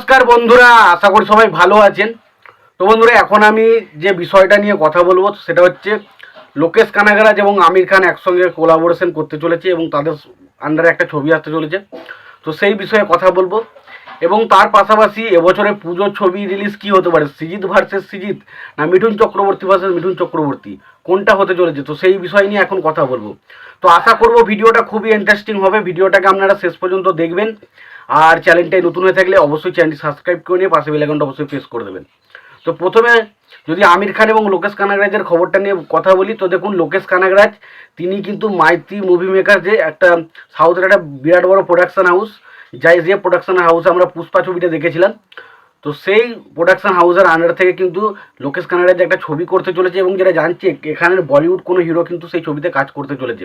নমস্কার বন্ধুরা, আশা করি সবাই ভালো আছেন। তো বন্ধুরা, এখন আমি যে বিষয়টা নিয়ে কথা বলব, সেটা হচ্ছে লোকেশ কানাগারাজ এবং আমির খান একসঙ্গে কোলাবোরেশন করতে চলেছে এবং তাদের আন্ডারে একটা ছবি আসতে চলেছে। তো সেই বিষয়ে কথা বলব। এবং তার পাশাপাশি এবছরে পুজোর ছবি রিলিজ কি হতে পারে? সিজিত ভার্সেস সিজিত না মিঠুন চক্রবর্তী ভার্সেস মিঠুন চক্রবর্তী? কোনটা হতে চলেছে? তো সেই বিষয় নিয়ে এখন কথা বলব। তো আশা করব ভিডিওটা খুবই ইন্টারেস্টিং হবে। ভিডিওটাকে আপনারা শেষ পর্যন্ত দেখবেন। আর চ্যানেলটাই নতুন হয়ে থাকলে অবশ্যই চ্যানেলটি সাবস্ক্রাইব করে নিয়ে পাশে বেলাইকনটা অবশ্যই প্রেস করে দেবেন। তো প্রথমে যদি আমির খান এবং লোকেশ কানাগরাজের খবরটা নিয়ে কথা বলি, তো দেখুন লোকেশ কানাগরাজ, তিনি কিন্তু মাইতি মুভি মেকার যে একটা সাউথের একটা বিরাট বড় প্রোডাকশন হাউস যাই যে প্রোডাকশন হাউস আমরা পুষ্পা ছবিটা দেখেছিলাম। তো সেই প্রোডাকশন হাউসের আন্ডার থেকে কিন্তু লোকেশ কানাডার যে একটা ছবি করতে চলেছে এবং যেটা জানছি, এখানের বলিউড কোনো হিরো কিন্তু সেই ছবিতে কাজ করতে চলেছে।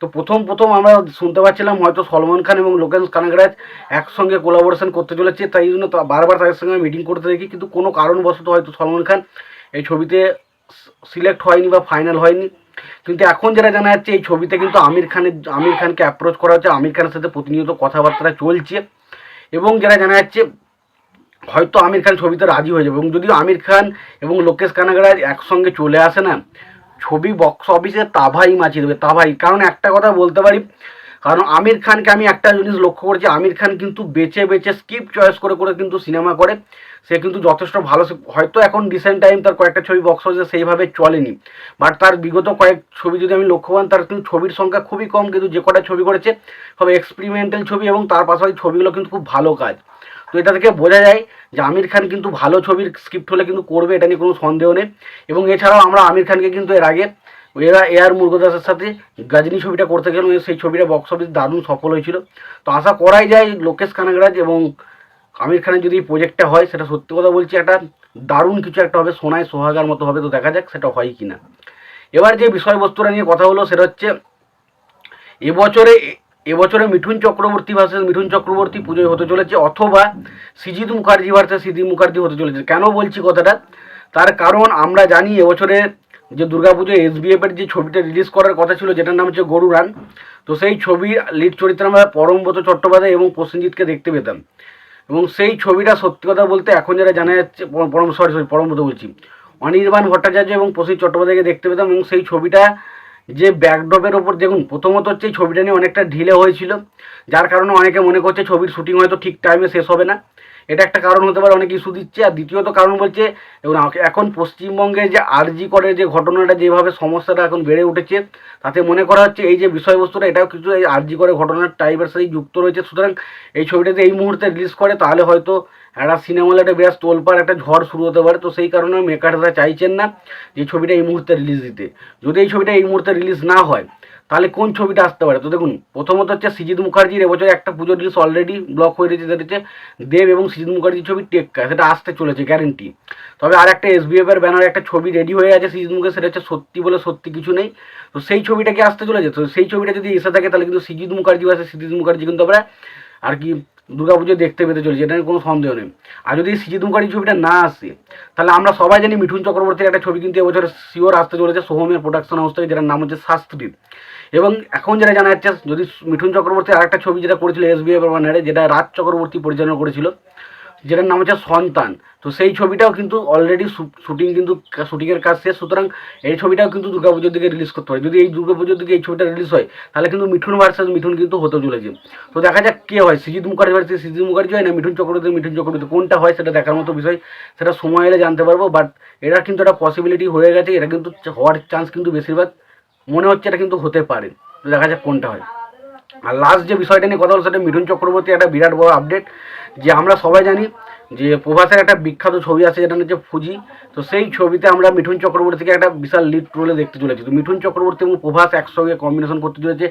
তো প্রথম প্রথম আমরা শুনতে পাচ্ছিলাম হয়তো সলমান খান এবং লোকেশ কানাগরাজ একসঙ্গে কোলাবোরেশন করতে চলেছে, তাই জন্য বারবার তাদের সঙ্গে মিটিং করতে দেখি। কিন্তু কোনো কারণবশত হয়তো সলমান খান এই ছবিতে সিলেক্ট হয়নি বা ফাইনাল হয়নি। কিন্তু এখন যারা জানা যাচ্ছে, এই ছবিতে কিন্তু আমির খানের, আমির খানকে অ্যাপ্রোচ করা হচ্ছে। আমির খানের সাথে প্রতিনিয়ত কথাবার্তা চলছে। এবং যারা জানা যাচ্ছে, হয়তো আমির খান ছবিতে রাজি হয়ে যাবে। এবং যদি আমির খান এবং লোকেশ কানাগড়া একসঙ্গে চলে আসে না, ছবি বক্স অফিসে তাভাই মাছি দেবে, তাভাই। কারণ একটা কথা বলতে পারি কারণ আমির খানকে আমি একটা জিনিস লক্ষ্য করেছি, আমির খান কিন্তু বেছে বেছে স্কিপ চয়েস করে করে কিন্তু সিনেমা করে। সে কিন্তু যথেষ্ট ভালো হয়তো এখন রিসেন্ট টাইম তার কয়েকটা ছবি বক্স অফিসে সেইভাবে চলেনি। বাট তার বিগত কয়েক ছবি যদি আমি লক্ষ্য করেন, তার কিন্তু ছবির সংখ্যা খুবই কম কিন্তু যে কটা ছবি করেছে, সব এক্সপেরিমেন্টাল ছবি এবং তার পাশাপাশি ছবিগুলো কিন্তু খুব ভালো কাজ। তো এটা থেকে বোঝা যায় যে আমির খান কিন্তু ভালো ছবির স্ক্রিপ্ট হলে কিন্তু করবে, এটা নিয়ে কোনো সন্দেহ নেই। এবং এছাড়াও আমরা আমির খানকে কিন্তু এর আগে এরা এআর মুরগদাসের সাথে গাজনি ছবিটা করতে গেল সেই ছবিটা বক্স অফিস দারুণ সফল হয়েছিল। তো আশা করাই যায় লোকেশ কানাগরাজ এবং আমির খানের যদি প্রজেক্টটা হয়, সেটা সত্যি কথা বলছি, একটা দারুণ কিছু একটা হবে, সোনায় সোহাগার মতো হবে, তো দেখা যাক সেটা হয় কি না এবার যে বিষয়বস্তুটা নিয়ে কথা হলো, সেটা হচ্ছে এবছরে এবছরে মিঠুন চক্রবর্তী ভার্সেস মিঠুন চক্রবর্তী পুজোয় হতে চলেছে, অথবা সিজিত মুখার্জি ভার্সেস সিদ্ধি মুখার্জি হতে চলেছে। কেন বলছি কথাটা? তার কারণ আমরা জানি এবছরে যে দুর্গাপুজো এসবিএফ এর যে ছবিটা রিলিজ করার কথা ছিল, যেটার নাম হচ্ছে গরুরান তো সেই ছবির লিড চরিত্রে আমরা পরমব্রত চট্টোপাধ্যায় এবং প্রসেনজিৎকে দেখতে পেতাম। এবং সেই ছবিটা সত্যি কথা বলতে এখন যারা জানা যাচ্ছে, পরম সরি সরি পরমব্রত বলছি, অনির্বাণ ভট্টাচার্য এবং প্রসেনজিৎ চট্টোপাধ্যায়কে দেখতে পেতাম এবং সেই ছবিটা যে ব্যাকড্রপের ওপর দেখুন, প্রথমত হচ্ছে এই ছবিটা নিয়ে অনেকটা ঢিলে হয়েছিল, যার কারণে অনেকে মনে করছে ছবির শুটিং হয়তো ঠিক টাইমে শেষ হবে না। এটা একটা কারণ হতে পারে, অনেক ইস্যু দিচ্ছে। আর দ্বিতীয়ত কারণ বলছে এখন পশ্চিমবঙ্গে যে আরজি করে যে ঘটনাটা, যেভাবে সমস্যাটা এখন বেড়ে উঠেছে, তাতে মনে করা হচ্ছে এই যে বিষয়বস্তুটা, এটাও কিছু এই আরজি করে ঘটনার টাইপের সাথেই যুক্ত রয়েছে। সুতরাং এই ছবিটাতে এই মুহূর্তে রিলিজ করে, তাহলে হয়তো একটা সিনেমা একটা বিরাট তোলপার একটা ঝড় শুরু হতে পারে। তো সেই কারণে মেকাররা চাইছেন না যে ছবিটা এই মুহূর্তে রিলিজ দিতে। যদি এই ছবিটা এই মুহূর্তে রিলিজ না হয় তাহলে কোন ছবিটা আসতে পারে? তো দেখুন, প্রথমত হচ্ছে সিজিৎ মুখার্জির এবছর একটা পুজো রিলিজ অলরেডি ব্লক হয়ে রয়েছে সেটা হচ্ছে দেব এবং সিজিৎ মুখার্জির ছবি টেক্কা সেটা আসতে চলেছে গ্যারেন্টি তবে আর একটা এসবিএফ এর ব্যানার একটা ছবি রেডি হয়ে আছে সিজিৎ মুখে, সেটা হচ্ছে সত্যি বলে সত্যি কিছু নেই। তো সেই ছবিটা কি আসতে চলেছে? তো সেই ছবিটা যদি এসে থাকে, তাহলে কিন্তু সিজিৎ মুখার্জি আছে সিজিৎ মুখার্জি কিন্তু আমরা আর কি দুর্গাপুজো দেখতে পেতে চলেছে, এটা কোনো সন্দেহ নেই। আর যদি সিজিৎ মুখার্জি ছবিটা না আসে, তাহলে আমরা সবাই জানি মিঠুন চক্রবর্তীর একটা ছবি কিন্তু এবছর শিওর আসতে চলেছে, সোহমের প্রোডাকশন হাউস থেকে, যেটার নাম হচ্ছে শাস্ত্রী। এবং এখন যেটা জানা যাচ্ছে, যদি মিঠুন চক্রবর্তী আরেকটা ছবি যেটা করেছিল এস বি ব্যানারে যেটা রাজ চক্রবর্তী পরিচালনা করেছিল, যেটার নাম হচ্ছে সন্তান। তো সেই ছবিটাও কিন্তু অলরেডি শুটিং কিন্তু শুটিংয়ের কাজ শেষ। সুতরাং এই ছবিটাও কিন্তু দুর্গাপুজোর দিকে রিলিজ করতে হয় যদি এই দুর্গাপুজোর দিকে এই ছবিটা রিলিজ হয়, তাহলে কিন্তু মিঠুন ভার্সেস মিঠুন কিন্তু হতে চলেছে। তো দেখা যাক কে হয় সিজিৎ মুখার্জি ভার্সেস সিজিৎ মুখার্জি হয় না মিঠুন চক্রবর্তী মিঠুন চক্রবর্তী, কোনটা হয় সেটা দেখার মতো বিষয়। সেটা সময় এলে জানতে পারব বাট এটা কিন্তু একটা পসিবিলিটি হয়ে গেছে। এটা কিন্তু হওয়ার চান্স কিন্তু বেশিরভাগ। মনে হচ্ছে এটা কিন্তু হতে পারে। দেখা যাক কোনটা হয়। আর লাস্ট যে বিষয়টা নিয়ে কথা হলো সেটা মিঠুন চক্রবর্তী একটা বিরাট বড় আপডেট যে আমরা সবাই জানি যে প্রভাসের একটা বিখ্যাত ছবি আছে, যেটা হচ্ছে ফুজি তো সেই ছবিতে আমরা মিঠুন চক্রবর্তীকে একটা বিশাল লিড রোলে দেখতে চলেছি। তো মিঠুন চক্রবর্তী এবং প্রভাস একসঙ্গে কম্বিনেশন করতে চলেছে।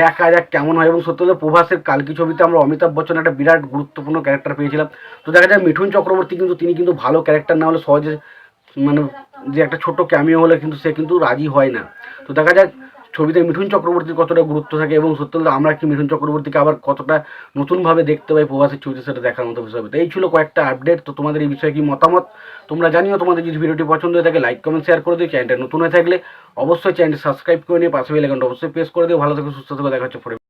দেখা যাক কেমন হয়। এবং সত্যি প্রভাসের কালকি ছবিতে আমরা অমিতাভ বচ্চন একটা বিরাট গুরুত্বপূর্ণ ক্যারেক্টার পেয়েছিলাম। তো দেখা যায় মিঠুন চক্রবর্তী কিন্তু, তিনি কিন্তু ভালো ক্যারেক্টার না হলে সহজে মানে যে একটা ছোট ক্যামিও হলে কিন্তু সে কিন্তু রাজি হয় না। তো দেখা যাক, ছবিতে মিঠুন চক্রবর্তীর কতটা গুরুত্ব থাকে এবং সত্যি আমরা কি মিঠুন চক্রবর্তীকে আবার কতটা নতুনভাবে দেখতে পাই প্রবাসের ছবিতে সেটা দেখার মতো বিষয় তো এই ছিল কয়েকটা আপডেট তো তোমাদের এই বিষয়ে কি মতামত তোমরা জানিও। তোমাদের যদি ভিডিওটি পছন্দ হয়ে থাকে লাইক কমেন্ট শেয়ার করে দিও। চ্যানেলটা নতুন হয়ে থাকলে অবশ্যই চ্যানেলটি সাবস্ক্রাইব করে নিয়ে পাশে বেলাইকনটা অবশ্যই প্রেস করে দিও। ভালো থেকে, সুস্থ থেকে। দেখা হচ্ছে